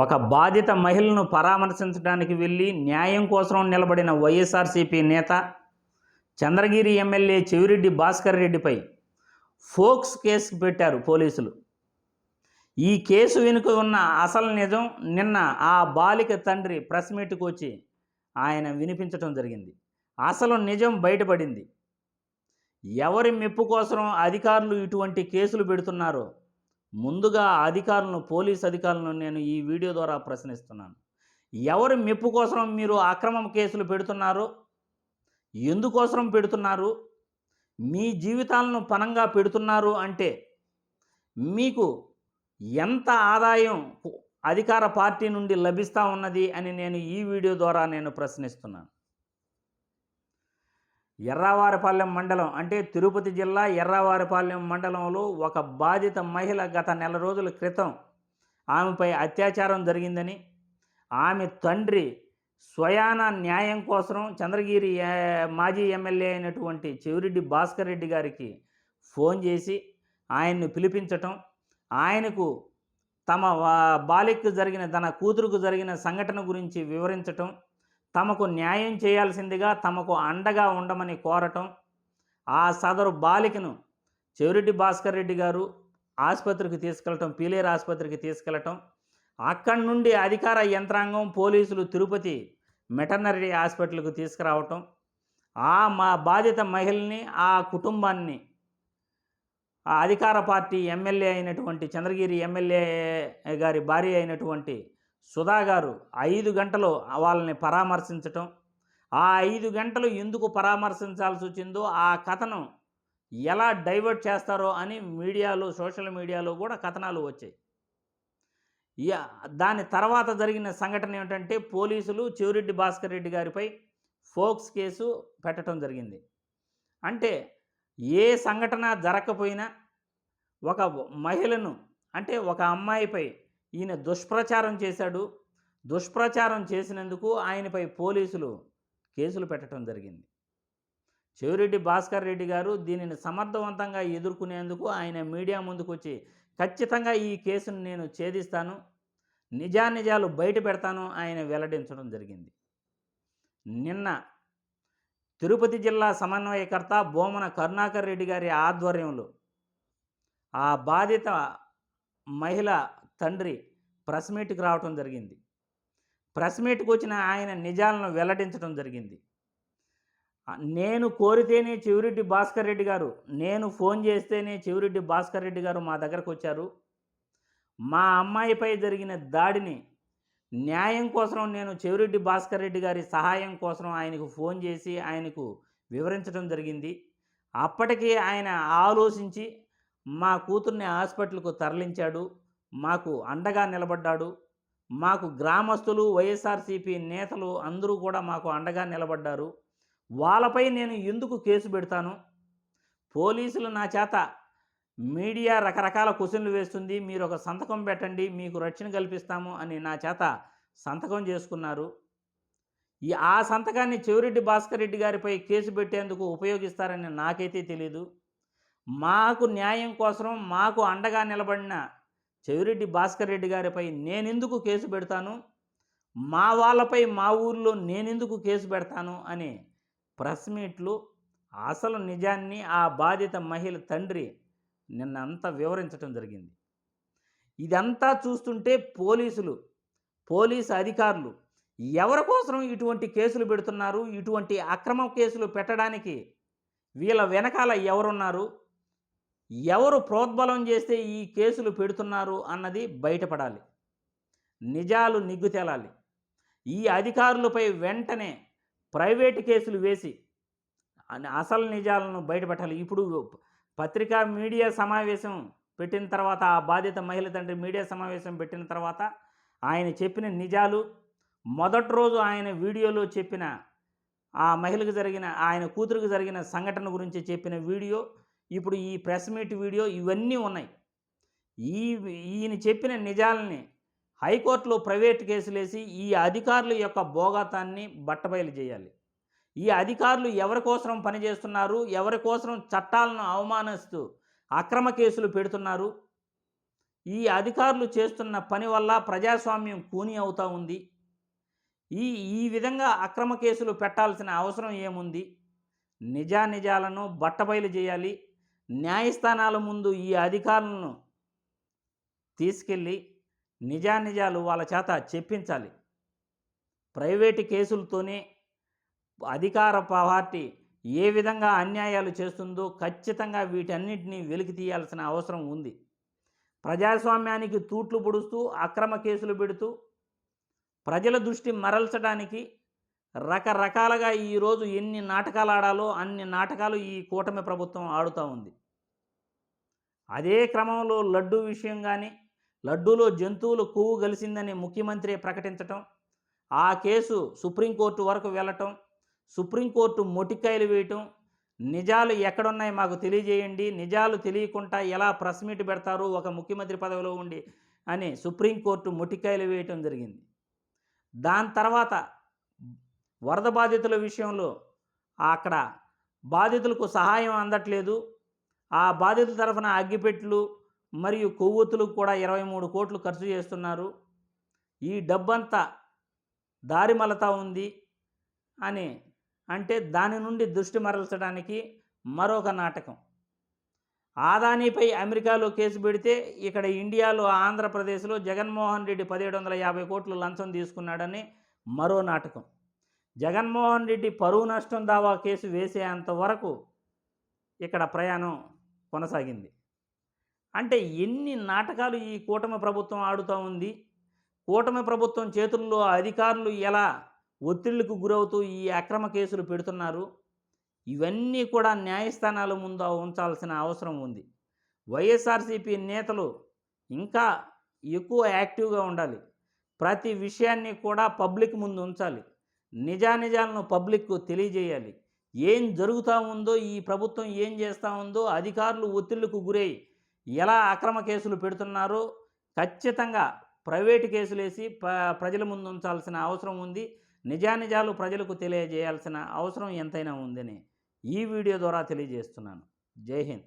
ఒక బాధిత మహిళను పరామర్శించడానికి వెళ్ళి న్యాయం కోసం నిలబడిన వైఎస్ఆర్సీపీ నేత చంద్రగిరి ఎమ్మెల్యే చెవిరెడ్డి భాస్కర్ రెడ్డిపై ఫోక్స్ కేసు పెట్టారు పోలీసులు. ఈ కేసు వెనుక ఉన్న అసలు నిజం నిన్న ఆ బాలిక తండ్రి ప్రెస్ మీట్కి వచ్చి ఆయన వినిపించడం జరిగింది. అసలు నిజం బయటపడింది. ఎవరి మెప్పు కోసం అధికారులు ఇటువంటి కేసులు పెడుతున్నారో ముందుగా అధికారులను పోలీస్ అధికారులను నేను ఈ వీడియో ద్వారా ప్రశ్నిస్తున్నాను. ఎవరి మెప్పు కోసం మీరు అక్రమం కేసులు పెడుతున్నారు? ఎందుకోసం పెడుతున్నారు? మీ జీవితాలను పనంగా పెడుతున్నారు అంటే మీకు ఎంత ఆదాయం అధికార పార్టీ నుండి లభిస్తూ ఉన్నది అని నేను ఈ వీడియో ద్వారా నేను ప్రశ్నిస్తున్నాను. ఎర్రావారిపాలెం మండలం అంటే తిరుపతి జిల్లా ఎర్రావారిపాలెం మండలంలో ఒక బాధిత మహిళ గత నెల రోజుల క్రితం ఆమెపై అత్యాచారం జరిగిందని ఆమె తండ్రి స్వయాన న్యాయం కోసం చంద్రగిరి మాజీ ఎమ్మెల్యే అయినటువంటి చెవిరెడ్డి భాస్కర్ రెడ్డి గారికి ఫోన్ చేసి ఆయన్ని పిలిపించటం ఆయనకు తమ వా- బాలికకు జరిగిన తన కూతురుకు జరిగిన సంఘటన గురించి వివరించటం తమకు న్యాయం చేయాల్సిందిగా తమకు అండగా ఉండమని కోరటం ఆ సదరు బాలికను చెవిరెడ్డి భాస్కర్ రెడ్డి గారు ఆసుపత్రికి తీసుకెళ్ళటం పీలేరు ఆసుపత్రికి తీసుకెళ్ళటం అక్కడి నుండి అధికార యంత్రాంగం పోలీసులు తిరుపతి మెటర్నరీ హాస్పిటల్కు తీసుకురావటం ఆ మా బాధిత మహిళని ఆ కుటుంబాన్ని ఆ అధికార పార్టీ ఎమ్మెల్యే అయినటువంటి చంద్రగిరి ఎమ్మెల్యే గారి భార్య అయినటువంటి సుధా గారు ఐదు గంటలు వాళ్ళని పరామర్శించటం. ఆ ఐదు గంటలు ఎందుకు పరామర్శించాల్సి వచ్చిందో ఆ కథను ఎలా డైవర్ట్ చేస్తారో అని మీడియాలో సోషల్ మీడియాలో కూడా కథనాలు వచ్చాయి. ఇక దాని తర్వాత జరిగిన సంఘటన ఏమిటంటే పోలీసులు చెవిరెడ్డి భాస్కర్ రెడ్డి గారిపై ఫోక్స్ కేసు పెట్టడం జరిగింది. అంటే ఏ సంఘటన జరగకపోయినా ఒక మహిళను అంటే ఒక అమ్మాయిపై ఈయన దుష్ప్రచారం చేశాడు. దుష్ప్రచారం చేసినందుకు ఆయనపై పోలీసులు కేసులు పెట్టడం జరిగింది. చెవిరెడ్డి భాస్కర్ రెడ్డి గారు దీనిని సమర్థవంతంగా ఎదుర్కొనేందుకు ఆయన మీడియా ముందుకు వచ్చి ఖచ్చితంగా ఈ కేసును నేను ఛేదిస్తాను. నిజానిజాలు బయట పెడతాను ఆయన వెల్లడించడం జరిగింది. నిన్న తిరుపతి జిల్లా సమన్వయకర్త బోమన కరుణాకర్ రెడ్డి గారి ఆధ్వర్యంలో ఆ బాధిత మహిళ తండ్రి ప్రెస్ మీట్కి రావటం జరిగింది. ప్రెస్ మీట్కి వచ్చిన ఆయన నిజాలను వెల్లడించడం జరిగింది. నేను కోరితేనే చెవిరెడ్డి భాస్కర్ రెడ్డి గారు నేను ఫోన్ చేస్తేనే చెవిరెడ్డి భాస్కర్ రెడ్డి గారు మా దగ్గరకు వచ్చారు. మా అమ్మాయిపై జరిగిన దాడిని న్యాయం కోసం నేను చెవిరెడ్డి భాస్కర్ రెడ్డి గారి సహాయం కోసం ఆయనకు ఫోన్ చేసి ఆయనకు వివరించడం జరిగింది. అప్పటికి ఆయన ఆలోచించి మా కూతుర్ని హాస్పిటల్కు తరలించాడు. మాకు అండగా నిలబడ్డాడు. మాకు గ్రామస్తులు వైఎస్ఆర్సీపీ నేతలు అందరూ కూడా మాకు అండగా నిలబడ్డారు. వాళ్ళపై నేను ఎందుకు కేసు పెడతాను? పోలీసులు నా చేత మీడియా రకరకాల క్వశ్చన్లు వేస్తుంది. మీరు ఒక సంతకం పెట్టండి మీకు రక్షణ కల్పిస్తాము అని నా చేత సంతకం చేసుకున్నారు. ఈ ఆ సంతకాన్ని చెవిరెడ్డి భాస్కర్ రెడ్డి గారిపై కేసు పెట్టేందుకు ఉపయోగిస్తారని నాకైతే తెలియదు మాకు న్యాయం కోసం మాకు అండగా నిలబడిన చెవిరెడ్డి భాస్కర్ రెడ్డి గారిపై నేనెందుకు కేసు పెడతాను? మా వాళ్ళపై మా ఊర్లో నేనెందుకు కేసు పెడతాను? అని ప్రెస్ మీట్లు అసలు నిజాన్ని ఆ బాధిత మహిళ తండ్రి నిన్నంతా వివరించడం జరిగింది. ఇదంతా చూస్తుంటే పోలీసులు పోలీసు అధికారులు ఎవరి కోసం ఇటువంటి కేసులు పెడుతున్నారు? ఇటువంటి అక్రమ కేసులు పెట్టడానికి వీళ్ళ వెనకాల ఎవరున్నారు? ఎవరు ప్రోద్బలం చేస్తే ఈ కేసులు పెడుతున్నారు అన్నది బయటపడాలి. నిజాలు నిగ్గు తేలాలి. ఈ అధికారులపై వెంటనే ప్రైవేటు కేసులు వేసి అసలు నిజాలను బయటపెట్టాలి. ఇప్పుడు పత్రికా మీడియా సమావేశం పెట్టిన తర్వాత ఆ బాధిత మహిళ తండ్రి మీడియా సమావేశం పెట్టిన తర్వాత ఆయన చెప్పిన నిజాలు మొదటి రోజు ఆయన వీడియోలో చెప్పిన ఆ మహిళకు జరిగిన ఆయన కూతురుకు జరిగిన సంఘటన గురించి చెప్పిన వీడియో ఇప్పుడు ఈ ప్రెస్ మీట్ వీడియో ఇవన్నీ ఉన్నాయి. ఈ ఈయన చెప్పిన నిజాలని హైకోర్టులో ప్రైవేట్ కేసులేసి ఈ అధికారుల యొక్క భోగాతాన్ని బట్టబయలు చేయాలి. ఈ అధికారులు ఎవరి కోసం పనిచేస్తున్నారు ఎవరి కోసం చట్టాలను అవమానిస్తూ అక్రమ కేసులు పెడుతున్నారు? ఈ అధికారులు చేస్తున్న పని వల్ల ప్రజాస్వామ్యం కూని అవుతూ ఉంది? ఈ ఈ విధంగా అక్రమ కేసులు పెట్టాల్సిన అవసరం ఏముంది? నిజానిజాలను బట్టబయలు చేయాలి. న్యాయస్థానాల ముందు ఈ అధికారులను తీసుకెళ్ళి నిజానిజాలు వాళ్ళ చేత చెప్పించాలి. ప్రైవేటు కేసులతోనే అధికార పార్టీ ఏ విధంగా అన్యాయాలు చేస్తుందో ఖచ్చితంగా వీటన్నిటినీ వెలికి తీయాల్సిన అవసరం ఉంది. ప్రజాస్వామ్యానికి తూట్లు పొడుస్తూ అక్రమ కేసులు పెడుతూ ప్రజల దృష్టి మరల్చడానికి రకరకాలుగా ఈరోజు ఎన్ని నాటకాలు ఆడాలో అన్ని నాటకాలు ఈ కూటమి ప్రభుత్వం ఆడుతూ ఉంది. అదే క్రమంలో లడ్డు విషయం కానీ లడ్డూలో జంతువులు కొవ్వు కలిసిందని ముఖ్యమంత్రి ప్రకటించటం ఆ కేసు సుప్రీంకోర్టు వరకు వెళ్ళటం సుప్రీంకోర్టు మొటికాయలు వేయటం నిజాలు ఎక్కడున్నాయి మాకు తెలియజేయండి నిజాలు తెలియకుండా ఎలా ప్రెస్ మీట్ పెడతారు ఒక ముఖ్యమంత్రి పదవిలో ఉండి అని సుప్రీంకోర్టు మొటికాయలు వేయటం జరిగింది. దాని తర్వాత వరద బాధితుల విషయంలో అక్కడ బాధితులకు సహాయం అందట్లేదు. ఆ బాధితుల తరఫున అగ్గిపెట్లు మరియు కొవ్వొత్తులకు కూడా ఇరవై మూడు కోట్లు ఖర్చు చేస్తున్నారు. ఈ డబ్బంతా దారి మలతా ఉంది అని అంటే దాని నుండి దృష్టి మరల్చడానికి మరొక నాటకం. ఆదానీపై అమెరికాలో కేసు పెడితే ఇక్కడ ఇండియాలో ఆంధ్రప్రదేశ్లో జగన్మోహన్ రెడ్డి పదిహేడు వందల యాభై కోట్లు లంచం తీసుకున్నాడని మరో నాటకం. జగన్మోహన్ రెడ్డి పరువు నష్టం దావా కేసు వేసేంత వరకు ఇక్కడ ప్రయాణం కొనసాగింది. అంటే ఎన్ని నాటకాలు ఈ కూటమి ప్రభుత్వం ఆడుతూ ఉంది? కూటమి ప్రభుత్వం చేతుల్లో అధికారులు ఎలా ఒత్తిళ్ళకు గురవుతూ ఈ అక్రమ కేసులు పెడుతున్నారు? ఇవన్నీ కూడా న్యాయస్థానాల ముందు ఉంచాల్సిన అవసరం ఉంది. వైఎస్ఆర్సీపీ నేతలు ఇంకా ఎక్కువ యాక్టివ్గా ఉండాలి. ప్రతి విషయాన్ని కూడా పబ్లిక్ ముందు ఉంచాలి. నిజానిజాలను పబ్లిక్కు తెలియజేయాలి. ఏం జరుగుతూ ఉందో ఈ ప్రభుత్వం ఏం చేస్తూ ఉందో అధికారులు ఒత్తిళ్ళకు గురై ఎలా అక్రమ కేసులు పెడుతున్నారో ఖచ్చితంగా ప్రైవేటు కేసులు వేసి ప- ప్రజల ముందు ఉంచాల్సిన అవసరం ఉంది. నిజానిజాలు ప్రజలకు తెలియజేయాల్సిన అవసరం ఎంతైనా ఉందని ఈ వీడియో ద్వారా తెలియజేస్తున్నాను. జై హింద్.